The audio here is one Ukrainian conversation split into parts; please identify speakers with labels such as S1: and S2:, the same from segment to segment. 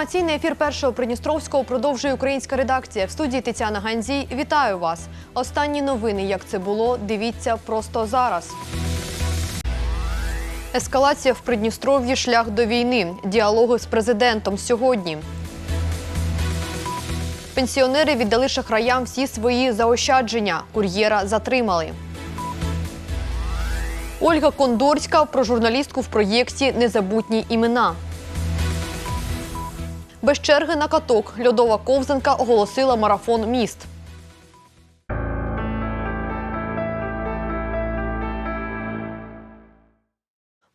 S1: Інформаційний ефір першого Придністровського продовжує українська редакція. В студії Тетяна Ганзій. Вітаю вас. Останні новини, як це було, дивіться просто зараз. Ескалація в Придністров'ї шлях до війни. Діалоги з президентом сьогодні. Пенсіонери віддали шахраям всі свої заощадження. Кур'єра затримали. Ольга Кондорська про журналістку в проєкті Незабутні імена. Без черги на каток льодова ковзанка оголосила марафон міст.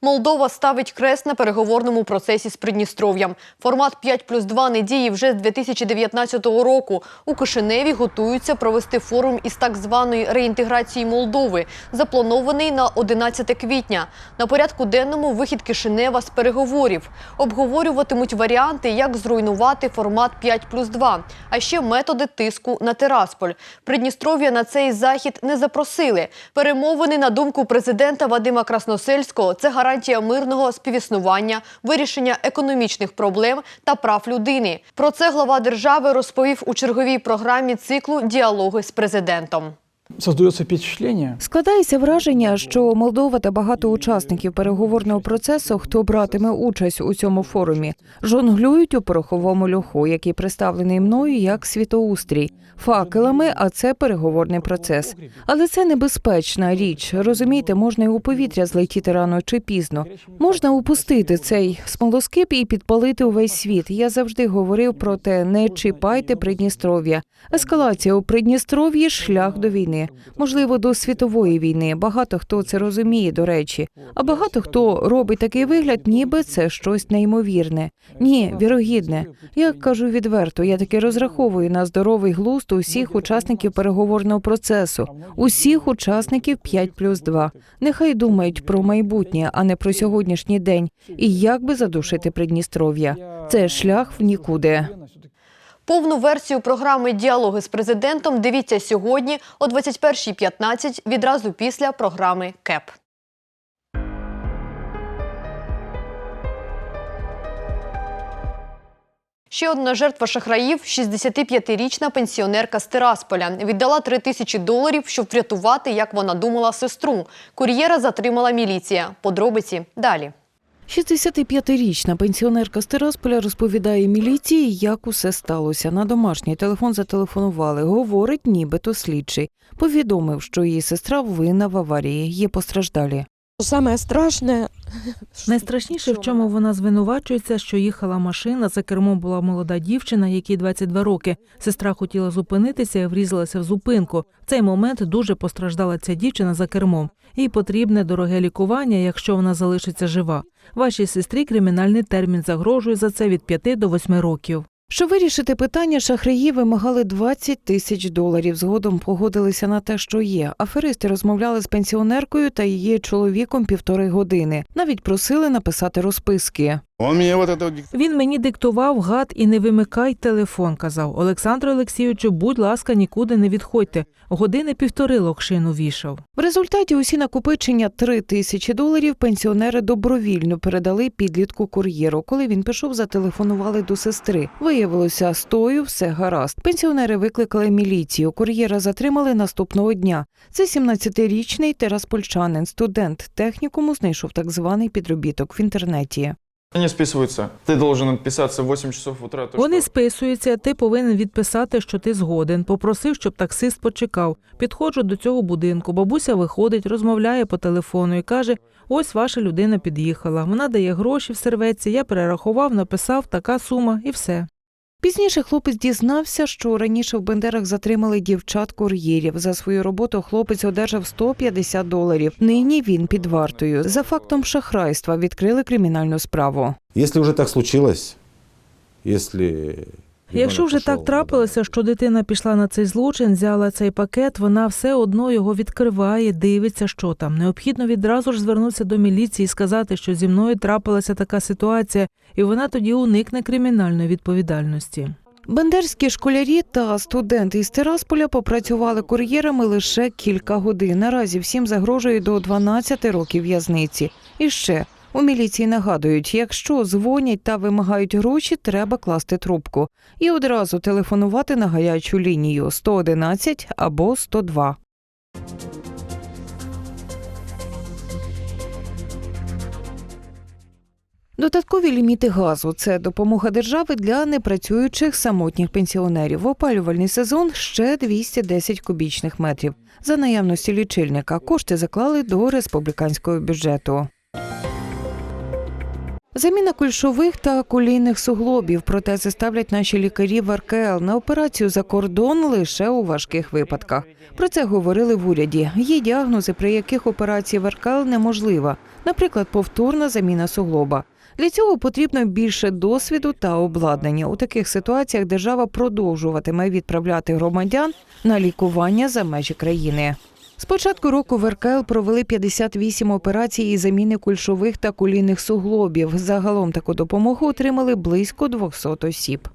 S1: Молдова ставить крест на переговорному процесі з Придністров'ям. Формат 5 плюс 2 не діє вже з 2019 року. У Кишиневі готуються провести форум із так званої реінтеграції Молдови, запланований на 11 квітня. На порядку денному вихід Кишинева з переговорів. Обговорюватимуть варіанти, як зруйнувати формат 5 плюс 2, а ще методи тиску на Тирасполь. Придністров'я на цей захід не запросили. Перемовини, на думку президента Вадима Красносельського, це гарантія мирного співіснування, вирішення економічних проблем та прав людини. Про це глава держави розповів у черговій програмі циклу Діалоги з президентом.
S2: Складається враження, що Молдова та багато учасників переговорного процесу, хто братиме участь у цьому форумі, жонглюють у пороховому льоху, який представлений мною як світоустрій, факелами, а це переговорний процес. Але це небезпечна річ. Розумієте, можна і у повітря злетіти рано чи пізно. Можна упустити цей смолоскип і підпалити увесь світ. Я завжди говорив про те: не чіпайте Придністров'я. Ескалація у Придністров'ї шлях до війни, можливо, до світової війни. Багато хто це розуміє, до речі. А багато хто робить такий вигляд, ніби це щось неймовірне. Ні, вірогідне. Я кажу відверто, я таки розраховую на здоровий глузд усіх учасників переговорного процесу, усіх учасників 5 плюс 2. Нехай думають про майбутнє, а не про сьогоднішній день. І як би задушити Придністров'я. Це шлях в нікуди.
S1: Повну версію програми Діалоги з президентом дивіться сьогодні о 21.15 відразу після програми КЕП. Ще одна жертва шахраїв – 65-річна пенсіонерка з Тирасполя. Віддала 3 тисячі доларів, щоб врятувати, як вона думала, сестру. Кур'єра затримала міліція. Подробиці далі.
S2: 65-річна пенсіонерка з Тирасполя розповідає міліції, як усе сталося. На домашній телефон зателефонували. Говорить, нібито слідчий. Повідомив, що її сестра винна в аварії. Є постраждалі.
S3: Саме страшне
S4: Найстрашніше, в чому вона звинувачується, що їхала машина, за кермом була молода дівчина, якій 22 роки. Сестра хотіла зупинитися і врізалася в зупинку. В цей момент дуже постраждала ця дівчина за кермом. Їй потрібне дороге лікування, якщо вона залишиться жива. Вашій сестрі кримінальний термін загрожує за це від 5 до 8 років.
S2: Щоб вирішити питання, шахраї вимагали 20 тисяч доларів. Згодом погодилися на те, що є. Аферисти розмовляли з пенсіонеркою та її чоловіком півтори години. Навіть просили написати розписки.
S5: Он мне вот это.
S4: Він мені диктував гад і не вимикай телефон. казав Олександру Олексійовичу, будь ласка, нікуди не відходьте. Години півтори локшину вішав.
S2: В результаті усі накопичення 3 тисячі доларів пенсіонери добровільно передали підлітку кур'єру. Коли він пішов, зателефонували до сестри. Виявилося, з тою все гаразд. Пенсіонери викликали міліцію. Кур'єра затримали наступного дня. Це 17-річний тераспольчанин, студент технікуму знайшов так званий підробіток в інтернеті.
S6: Они списуються. Ти должен відписатися в 8 часов утра. то,
S4: Вони списуються, ти повинен відписати, що ти згоден. Попросив, щоб таксист почекав. Підходжу до цього будинку. Бабуся виходить, розмовляє по телефону і каже: ось ваша людина під'їхала. Вона дає гроші в серветці. Я перерахував, написав така сума і все.
S2: Пізніше хлопець дізнався, що раніше в Бендерах затримали дівчат кур'єрів. За свою роботу хлопець одержав 150 доларів. Нині він під вартою. За фактом шахрайства відкрили кримінальну справу.
S5: Якщо вже так случилось, если...
S4: Якщо вже так трапилося, що дитина пішла на цей злочин, взяла цей пакет, вона все одно його відкриває, дивиться, що там. Необхідно відразу ж звернутися до міліції і сказати, що зі мною трапилася така ситуація, і вона тоді уникне кримінальної відповідальності.
S2: Бендерські школярі та студенти із Тирасполя попрацювали кур'єрами лише кілька годин. Наразі всім загрожує до 12 років в'язниці. І ще У міліції нагадують, якщо дзвонять та вимагають гроші, треба класти трубку і одразу телефонувати на гарячу лінію 111 або 102. Додаткові ліміти газу це допомога держави для непрацюючих самотніх пенсіонерів. Опалювальний сезон ще 210 кубічних метрів. За наявності лічильника кошти заклали до республіканського бюджету. Заміна кульшових та колійних суглобів. Протези ставлять наші лікарі в РКЛ на операцію за кордон лише у важких випадках. Про це говорили в уряді. Є діагнози, при яких операція в РКЛ неможлива, наприклад, повторна заміна суглоба. Для цього потрібно більше досвіду та обладнання. У таких ситуаціях держава продовжуватиме відправляти громадян на лікування за межі країни. З початку року в РКЛ провели 58 операцій із заміни кульшових та колінних суглобів. Загалом таку допомогу отримали близько 200 осіб.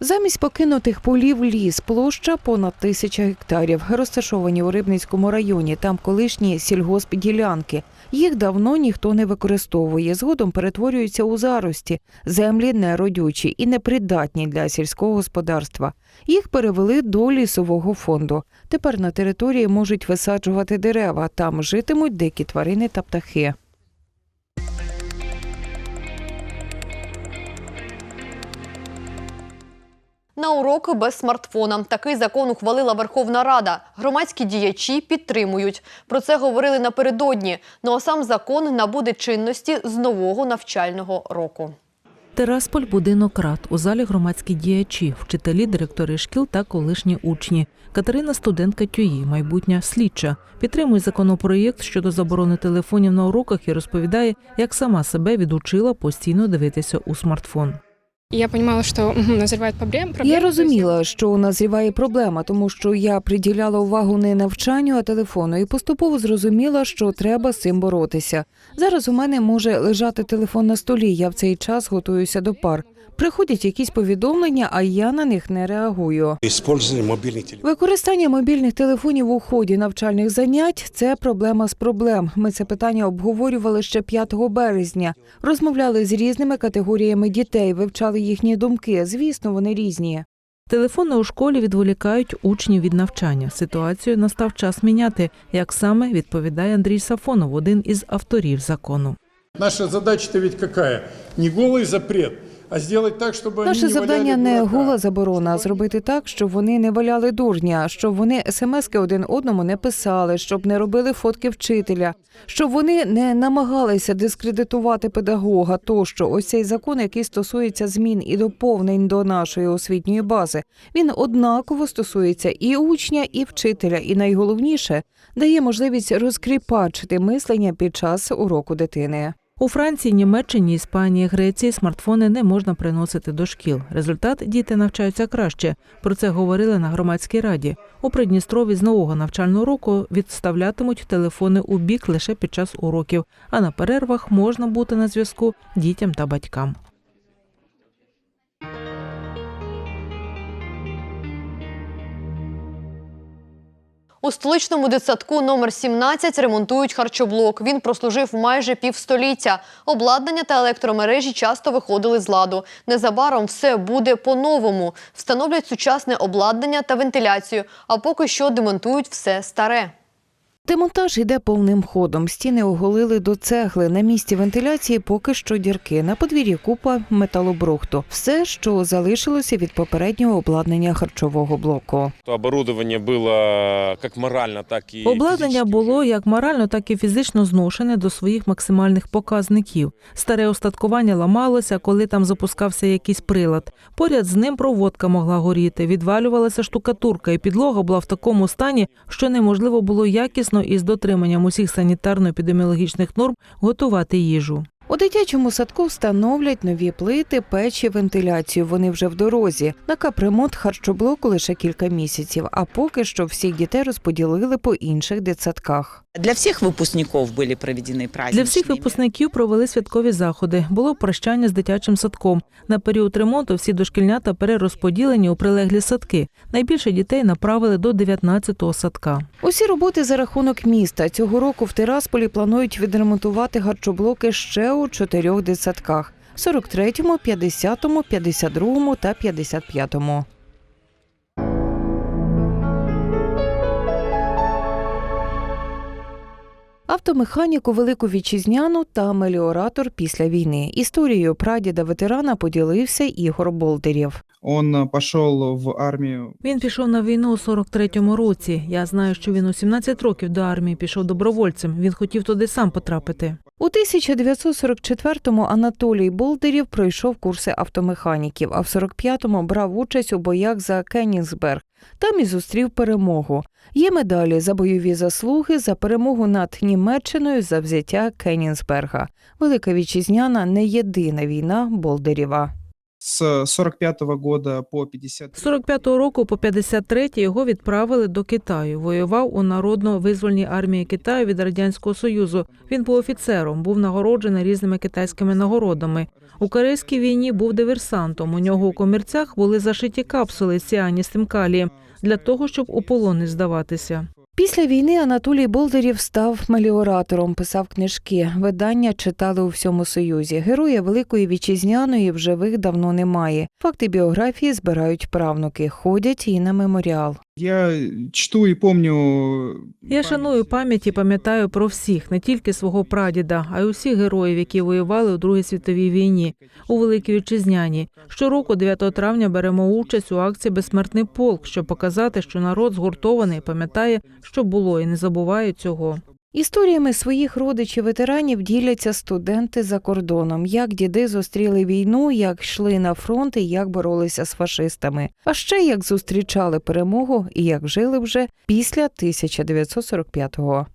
S2: Замість покинутих полів ліс площа понад тисяча гектарів, розташовані у Рибницькому районі. Там колишні сільгоспділянки. Їх давно ніхто не використовує. Згодом перетворюються у зарості. Землі неродючі і непридатні для сільського господарства. Їх перевели до лісового фонду. Тепер на території можуть висаджувати дерева. Там житимуть дикі тварини та птахи.
S1: На уроки без смартфона. Такий закон ухвалила Верховна Рада. Громадські діячі підтримують. Про це говорили напередодні. Ну а сам закон набуде чинності з нового навчального року.
S4: Терасполь будинок рад. У залі громадські діячі, вчителі, директори шкіл та колишні учні. Катерина студентка ТЮї, майбутня слідча. Підтримує законопроєкт щодо заборони телефонів на уроках і розповідає, як сама себе відучила постійно дивитися у смартфон.
S3: И я розуміла, що мгм, назревает проблем. проблема,
S2: Я розуміла, що назріває проблема, тому що я приділяла увагу не навчанню, а телефону, і поступово зрозуміла, що треба з цим боротися. Зараз у мене може лежати телефон на столі. Я в цей час готуюся до пар. Приходять якісь повідомлення, а я на них не реагую.
S7: Использование мобильных.
S2: Використання мобільних телефонів у ході навчальних занять це проблема з проблем. Ми це питання обговорювали ще 5 березня. Розмовляли з різними категоріями дітей, вивчали їхні думки. Звісно, вони різні.
S4: Телефони у школі відволікають учнів від навчання. Ситуацію настав час міняти, як саме відповідає Андрій Сафонов, один із авторів закону.
S8: Наша задача-то ведь какая? Не голый запрет, а сделать так, чтобы они
S2: Наше
S8: не
S2: завдання не гола заборона, а зробити так, щоб вони не валяли дурня, щоб вони смски один одному не писали, щоб не робили фотки вчителя, щоб вони не намагалися дискредитувати педагога. Тощо, ось цей закон, який стосується змін і доповнень до нашої освітньої бази, він однаково стосується і учня, і вчителя, і найголовніше дає можливість розкріпачити мислення під час уроку дитини.
S4: У Франції, Німеччині, Іспанії, Греції смартфони не можна приносити до шкіл. Результат діти навчаються краще. Про це говорили на громадській раді. У Придністрові з нового навчального року відставлятимуть телефони у бік лише під час уроків, а на перервах можна бути на зв'язку дітям та батькам.
S1: У столичному дитсадку номер 17 ремонтують харчоблок. Він прослужив майже півстоліття. Обладнання та електромережі часто виходили з ладу. Незабаром все буде по-новому. Встановлять сучасне обладнання та вентиляцію, а поки що демонтують все старе.
S2: Демонтаж іде повним ходом. Стіни оголили до цегли. На місці вентиляції поки що дірки. На подвір'ї купа металобрухту. Все, що залишилося від попереднього обладнання харчового блоку.
S9: То оборудование было как морально, так и
S4: Обладнання було як морально, так і фізично зношене до своїх максимальних показників. Старе остаткування ламалося, коли там запускався якийсь прилад. Поряд з ним проводка могла горіти, відвалювалася штукатурка, і підлога була в такому стані, що неможливо було якісно і з дотриманням усіх санітарно-епідеміологічних норм готувати їжу.
S2: У дитячому садку встановлять нові плити, печі, вентиляцію. Вони вже в дорозі. На капремонт харчоблоку лише кілька місяців, а поки що всіх дітей розподілили по інших дитсадках.
S7: Для всіх випускників були проведені праздничні.
S4: Для всіх випускників провели святкові заходи. Було прощання з дитячим садком. На період ремонту всі дошкільнята перерозподілені у прилеглі садки. Найбільше дітей направили до 19-го садка.
S2: Усі роботи за рахунок міста. Цього року в Тирасполі планують відремонтувати харчоблоки ще у чотирьох дитсадках: 43-му, 50-му, 52-му та 55-му. Автомеханіку велику вітчизняну та меліоратор після війни. Історією прадіда ветерана поділився Ігор Болдерєв.
S10: Он пошел в армию.
S4: Він пішов на війну у 43-му році. Я знаю, що він у 17 років до армії пішов добровольцем. Він хотів туди сам потрапити.
S2: У 1944-му Анатолій Болдерів пройшов курси автомеханіків, а в 45-му брав участь у боях за Кенігсберг. Там і зустрів перемогу. Є медалі за бойові заслуги, за перемогу над Німеччиною за взяття Кенігсберга. Велика вітчизняна не єдина війна Болдерєва.
S10: С 45 года по 50.
S4: З 45-го року по 53-й його відправили до Китаю. Воював у народно-визвольній армії Китаю від радянського союзу. Він був офіцером, був нагороджений різними китайськими нагородами. У Корейській війні був диверсантом. У нього у комірцях були зашиті капсули з ціаністим калієм для того, щоб у полон не здаватися.
S2: Після війни Анатолій Болдерів став меліоратором, писав книжки. Видання читали у всьому Союзі. Героя Великої Вітчизняної в живих давно немає. Факти біографії збирають правнуки, ходять і на меморіал.
S10: Я чту и помню.
S4: Я шаную пам'ять і пам'ятаю про всіх, не тільки свого прадіда, а й усіх героїв, які воювали у Другій світовій війні, у Великій Вітчизняні. Щороку, 9 травня, беремо участь у акції Безсмертний полк, щоб показати, що народ згуртований, пам'ятає, що було, і не забуваю цього.
S2: Історіями своїх родичів ветеранів діляться студенти за кордоном, як діди зустріли війну, як йшли на фронт і як боролися з фашистами. А ще як зустрічали перемогу і як жили вже після 1945-го.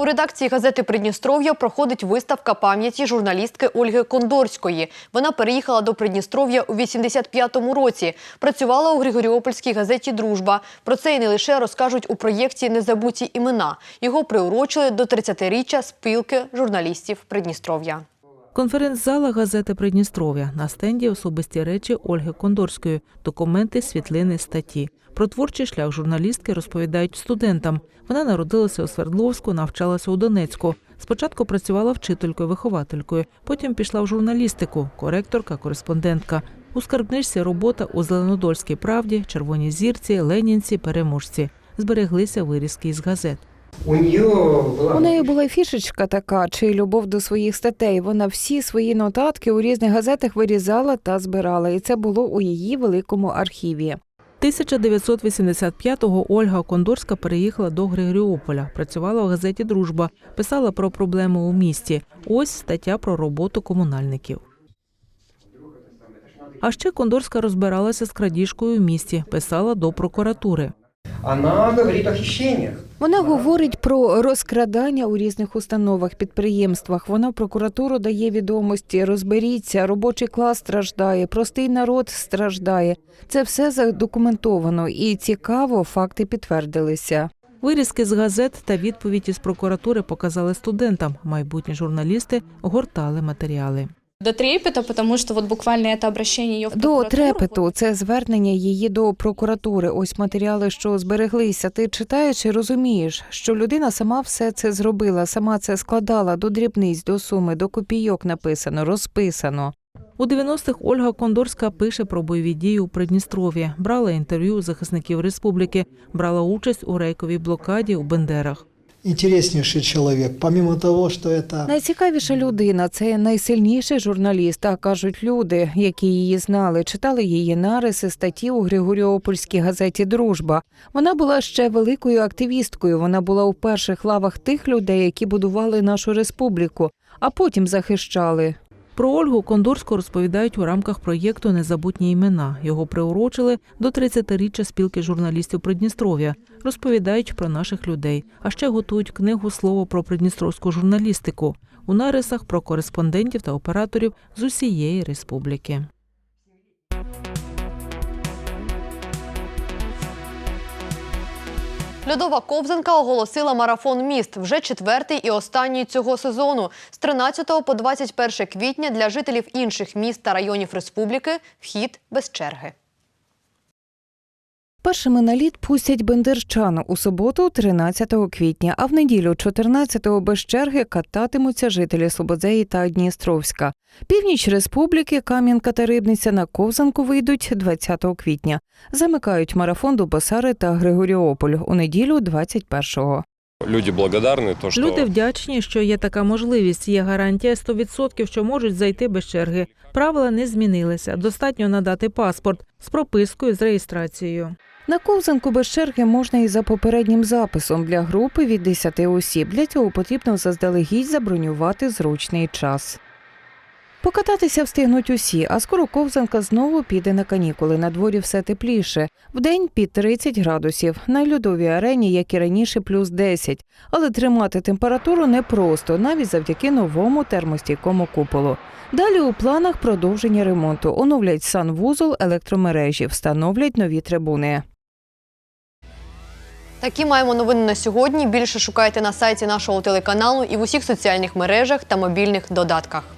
S1: У редакції газети Придністров'я проходить виставка пам'яті журналістки Ольги Кондорської. Вона переїхала до Придністров'я у 85-му році. Працювала у Григоріопольській газеті Дружба. Про це і не лише розкажуть у проєкті Незабуті імена. Його приурочили до 30-річчя спілки журналістів Придністров'я.
S4: Конференц-зала газети Придністров'я на стенді особисті речі Ольги Кондорської, документи, світлини, статті. Про творчий шлях журналістки розповідають студентам. Вона народилася у Свердловську, навчалася у Донецьку. Спочатку працювала вчителькою, вихователькою, потім пішла в журналістику, коректорка, кореспондентка. У скарбничці робота у Зеленодольській правді, Червоній зірці, Ленінці, Переможці. Збереглися вирізки із газет.
S2: У неї була фішечка така, чи любов до своїх статей. Вона всі свої нотатки у різних газетах вирізала та збирала, і це було у її великому архіві.
S4: 1985-го Ольга Кондорська переїхала до Григоріополя, працювала в газеті Дружба, писала про проблеми у місті. Ось стаття про роботу комунальників. А ще Кондорська розбиралася з крадіжкою в місті, писала до прокуратури.
S11: Она говорит о хищениях.
S2: Вона говорить про розкрадання у різних установах, підприємствах. Вона в прокуратуру дає відомості. Розберіться, робочий клас страждає, простий народ страждає. Це все задокументовано і цікаво, факти підтвердилися.
S4: Вирізки з газет та відповіді з прокуратури показали студентам. Майбутні журналісти гортали матеріали.
S12: До трепета, потому что вот буквально это обращение ее в
S2: До трепету це звернення її до прокуратури. Ось матеріали, що збереглися. Ти читаєш і розумієш, що людина сама все це зробила, сама це складала до дрібниць, до суми, до копійок написано, розписано.
S4: У 90-х Ольга Кондорська пише про бойові дії у Придністров'ї, брала інтерв'ю захисників республіки, брала участь у рейковій блокаді у Бендерах.
S13: Интереснейший чоловік, Помимо того, що это...
S2: Найцікавіша людина це найсильніший журналіст, так кажуть люди, які її знали, читали її нариси, статті у Григоріопольській газеті Дружба. Вона була ще великою активісткою. Вона була у перших лавах тих людей, які будували нашу республіку, а потім захищали.
S4: Про Ольгу Кондорську розповідають у рамках проєкту Незабутні імена. Його приурочили до 30-річчя спілки журналістів Придністров'я. Розповідають про наших людей, а ще готують книгу Слово про придністровську журналістику у нарисах про кореспондентів та операторів з усієї республіки.
S1: Льодова ковзанка оголосила марафон міст вже четвертий і останній цього сезону. З 13 по 21 квітня для жителів інших міст та районів республіки вхід без черги.
S2: Першими на лід пустять бендерчан у суботу, 13 квітня, а в неділю, 14-го, без черги кататимуться жителі Слободзеї та Дністровська. Північ республіки, Кам'янка та Рибниця на ковзанку вийдуть 20 квітня. Замикають марафон до Басари та Григоріополь у неділю 21-го.
S9: Люди благодарны, то, что
S4: Люди вдячні, що є така можливість. Є гарантія 100%, що можуть зайти без черги. Правила не змінилися. Достатньо надати паспорт з пропискою з реєстрацією.
S2: На ковзанку без черги можна і за попереднім записом для групи від 10 осіб. Для цього потрібно заздалегідь забронювати зручний час. Покататися встигнуть усі, а скоро ковзанка знову піде на канікули. На дворі все тепліше. Вдень під 30 градусів. На льодовій арені, як і раніше, плюс 10. Але тримати температуру непросто, навіть завдяки новому термостійкому куполу. Далі у планах продовження ремонту. Оновлять санвузол, електромережі, встановлять нові трибуни.
S1: Такі маємо новини на сьогодні. Більше шукайте на сайті нашого телеканалу і в усіх соціальних мережах та мобільних додатках.